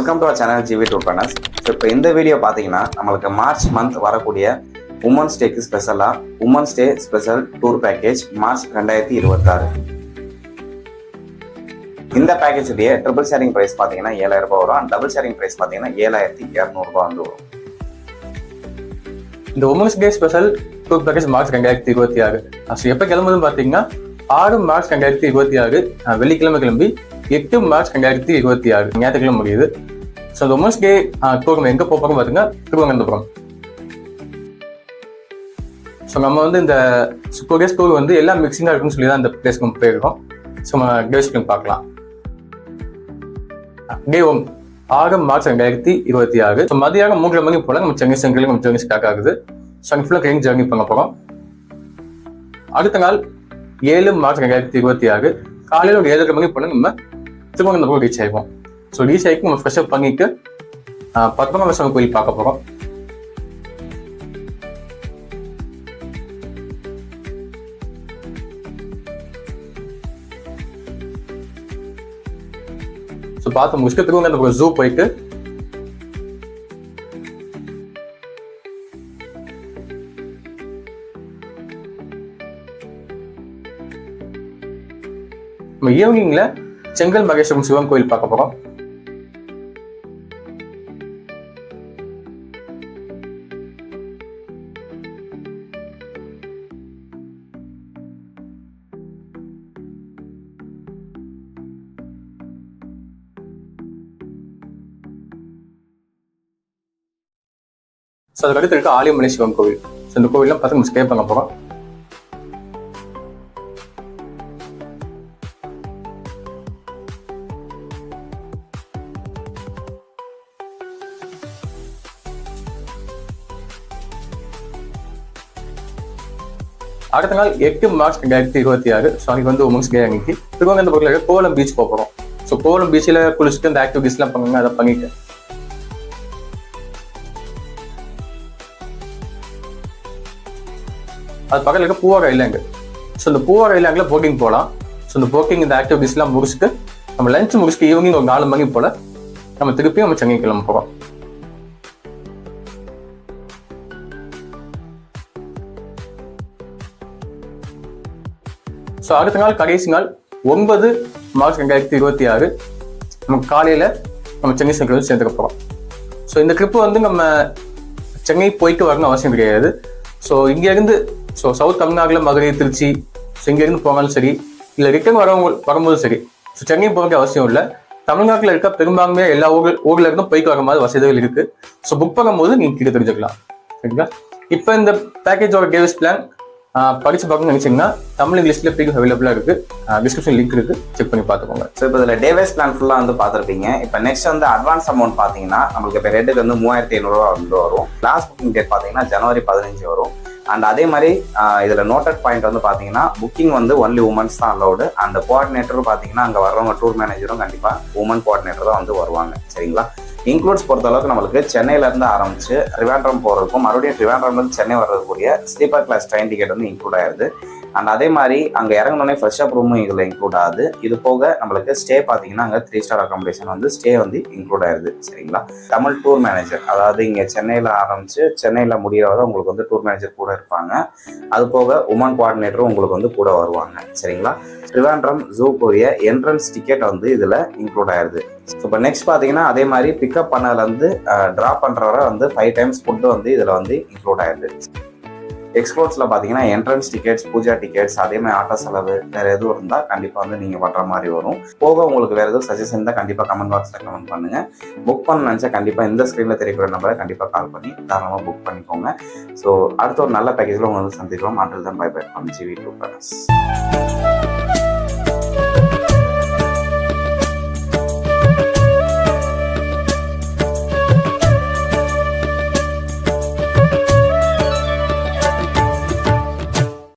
Welcome to our channel GV tour planners so இப்போ இந்த video பார்த்தீங்கன்னா நம்மளுக்கு மார்ச் மந்த் வரக்கூடிய உமன்ஸ் டேக்கு ஸ்பெஷலாக women's day special tour package March ரெண்டாயிரத்தி இருபத்தாறு. இந்த பேக்கேஜுடைய ட்ரிபிள் ஷேரிங் ப்ரைஸ் பார்த்தீங்கன்னா ஏழாயிரம் ரூபாய் வரும். டபுள் ஷேரிங் ப்ரைஸ் பார்த்தீங்கன்னா ஏழாயிரத்தி இரநூறுபா வந்து வரும். இந்த women's day special tour package March ரெண்டாயிரத்தி இருபத்தி ஆறு. ஸோ எப்போ கிளம்புதுன்னு பார்த்தீங்கன்னா ஆறு மார்ச் ரெண்டாயிரத்தி இருபத்தி ஆறு வெள்ளிக்கிழமை கிளம்பி எட்டு மார்ச் ரெண்டாயிரத்தி இருபத்தி ஆறு ஞாயிற்றுக்கிழமை முடியுது. ஸோ இந்த உமன்ஸ் டே டூர் எங்கே போகிறோம் பாருங்க திருவனந்தபுரம் ஸோ நம்ம வந்து இந்த டூ டேஸ் டூர் வந்து எல்லாம் மிக்சிங்காக இருக்குன்னு சொல்லி தான் இந்த பிளேஸ்க்கு நம்ம போயிருக்கோம். ஸோ நம்ம டேஸ் பார்க்கலாம். டே ஒன் ஆறு மார்ச் ரெண்டாயிரத்தி இருபத்தி ஆறு. ஸோ மதியானம் மூன்று மணி போல நம்ம சென்னை சென்ட்ரல் நம்ம ஜெர்னி ஸ்டார்ட் ஆகுது. ஸோ அங்கே ஃபுல்லாக ட்ரெயின் ஜெர்னி பண்ண போகிறோம் அடுத்த நாள் ஏழு மார்ச் ரெண்டாயிரத்தி இருபத்தி ஆறு. காலையில் ஒரு ஏழரை மணி போல நம்ம திருவனந்தபுரம் ரீச் ஆயிடுவோம். ஸோ ரீச் நம்ம ஃப்ரெஷ்அப் பண்ணிட்டு ஆஹ், பத்மநாபசுவாமி கோயில் பார்க்க போகிறோம் ஸோ பார்த்து முடிச்சுட்டு திருவனந்தபுரம் ஜூ போயிட்டு நம்ம ஈவினிங்ல செங்கல் மகேஸ்வரம் சிவன் கோயில் பார்க்க போறோம். ஸோ அதுக்கு அடுத்து இருக்க ஆலியமலை சிவன் கோவில். ஸோ இந்த கோவில்லாம் பார்த்து நம்ம ஸ்டே பண்ண போகிறோம் அடுத்த நாள் எட்டு மார்ச் ரெண்டாயிரத்தி இருபத்தி ஆறு ஸோ அன்றைக்கி வந்து உமன்ஸ் டே அன்னைக்கு திருவனந்தபுரத்தில் இருக்க கோலம் பீச் போகிறோம் ஸோ கோலம் பீச்சில் குளிச்சுட்டு இந்த ஆக்டிவிட்டீஸ்லாம் பண்ணுங்க அதை பண்ணிட்டு. அது பக்கத்தில் இருக்க பூவார ஐலாண்டு ஸோ இந்த பூவார ஐலாண்டில் போட்டிங் போகலாம் ஸோ இந்த போட்டிங் இந்த ஆக்டிவிட்டிஸ்லாம் முடிச்சுட்டு நம்ம லஞ்ச் முடிச்சுட்டு ஈவினிங் ஒரு நாலு மணி போல் நம்ம திருப்பியும் நம்ம சென்னை கிளம்ப போகிறோம் ஸோ அடுத்த நாள் கடைசி நாள் ஒன்பது மார்ச் ரெண்டாயிரத்தி இருபத்தி ஆறு நம்ம காலையில் நம்ம சென்னை சென்ட்ரல் சேர்ந்துக்க போகிறோம் ஸோ இந்த ட்ரிப்பு வந்து நம்ம சென்னை போயிட்டு வரணும்னு அவசியம் கிடையாது. ஸோ இங்கேருந்து ஸோ சவுத் தமிழ்நாட்டில் மதுரை திருச்சி ஸோ இங்கேருந்து போனாலும் சரி இல்லை ரிட்டர்ன் வரவங்க வரும்போதும் சரி ஸோ சென்னை போக வேண்டிய அவசியம் இல்லை. தமிழ்நாட்டில் இருக்க பெரும்பான்மையாக எல்லா ஊர் ஊரில் இருந்தும் போய்க்கு வர மாதிரி வசதிகள் இருக்குது ஸோ புக் பண்ணும்போது நீங்கள் கிட்ட தெரிஞ்சுக்கலாம். சரிங்களா? இப்போ இந்த பேக்கேஜோட டேவிஸ் பிளான் படிச்சு பார்க்கணும்னு நினைச்சீங்கன்னா தமிழ் இங்கிலீஷ்ல பிடிக்கும் அவைலபிளாக இருக்கு. டிஸ்கிரிப்ஷன் லிங்க் இருக்கு. செக் பண்ணி பார்த்துக்கோங்க. ஸோ இப்போ இதில் டேவேஸ் பிளான் ஃபுல்லாக வந்து பார்த்துருப்பீங்க. இப்போ நெக்ஸ்ட் வந்து அட்வான்ஸ் அமௌண்ட் பார்த்தீங்கன்னா நம்மளுக்கு இப்போ ரெட்டுக்கு வந்து மூவாயிரத்தி ஐநூறுரூவா வந்து வரும். லாஸ்ட் புக்கிங் டேட் பார்த்தீங்கன்னா ஜனவரி பதினஞ்சு வரும். அண்ட் அதே மாதிரி இதில் இதுல நோட்டட் பாயிண்ட் வந்து பாத்தீங்கன்னா புக்கிங் வந்து ஒன்லி உமன்ஸ் தான் அலௌடு அந்த கோஆர்டினேட்டரும் பாத்தீங்கன்னா அங்க வர்றவங்க டூர் மேனேஜரும் கண்டிப்பா உமன் கோஆர்டினேட்டர் தான் வந்து வருவாங்க. சரிங்களா? இன்க்ளூட்ஸ் பொறுத்த அளவுக்கு நம்மளுக்கு சென்னையில இருந்து ஆரம்பிச்சு ட்ரிவாண்ட்ரம் போறதுக்கும் மறுபடியும் ட்ரிவாண்ட்ரம்ல இருந்து சென்னை வர்றதுக்குரிய ஸ்லீப்பர் கிளாஸ் ட்ரெயின் டிக்கெட் வந்து இன்க்ளூட் ஆயிருது. அண்ட் அதே மாதிரி அங்கே இறங்கினோடனே ஃப்ரெஷ் அப் ரூமும் இதில் இன்க்ளூட் ஆகுது. இது போக நம்மளுக்கு ஸ்டே பார்த்தீங்கன்னா அங்கே த்ரீ ஸ்டார் அக்காமடேஷன் வந்து ஸ்டே வந்து இன்க்ளூட் ஆயிருது. சரிங்களா? தமிழ் டூர் மேனேஜர் அதாவது இங்கே சென்னையில் ஆரம்பிச்சு சென்னையில் முடியாத உங்களுக்கு வந்து டூர் மேனேஜர் கூட இருப்பாங்க. அது போக உமன் கோஆர்டினேட்டரும் உங்களுக்கு வந்து கூட வருவாங்க. சரிங்களா? ட்ரிவாண்ட்ரம் ஜூக்குரிய என்ட்ரன்ஸ் டிக்கெட் வந்து இதில் இன்க்ளூட் ஆயிருது. ஸோ இப்போ நெக்ஸ்ட் பார்த்தீங்கன்னா அதே மாதிரி பிக்கப் பண்ணதுலேருந்து ட்ராப் பண்ணுற வரை வந்து ஃபைவ் டைம்ஸ் ஃபுட்டு வந்து இதில் வந்து இன்க்ளூட் ஆயிருந்துச்சு. எக்ஸ்போர்ட்ஸில் பார்த்தீங்கன்னா என்ட்ரன்ஸ் டிக்கெட்ஸ் பூஜா டிக்கெட்ஸ் அதே மாதிரி ஆட்டோ செலவு வேறு எதுவும் இருந்தால் கண்டிப்பாக வந்து நீங்கள் பண்ணுற மாதிரி வரும். போக உங்களுக்கு வேறு எதுவும் சஜஷன் இருந்தால் கண்டிப்பாக கமெண்ட் பாக்ஸில் கமெண்ட் பண்ணுங்கள் புக் பண்ண நினச்சா கண்டிப்பாக இந்த ஸ்க்ரீனில் தெரியக்கூடிய நம்பரை கண்டிப்பாக கால் பண்ணி தாராளமாக புக் பண்ணிக்கோங்க. ஸோ அடுத்த ஒரு நல்ல பேக்கேஜில் உங்களை வந்து சந்திக்கலாம். அன்றில் தான் bye bye from GV two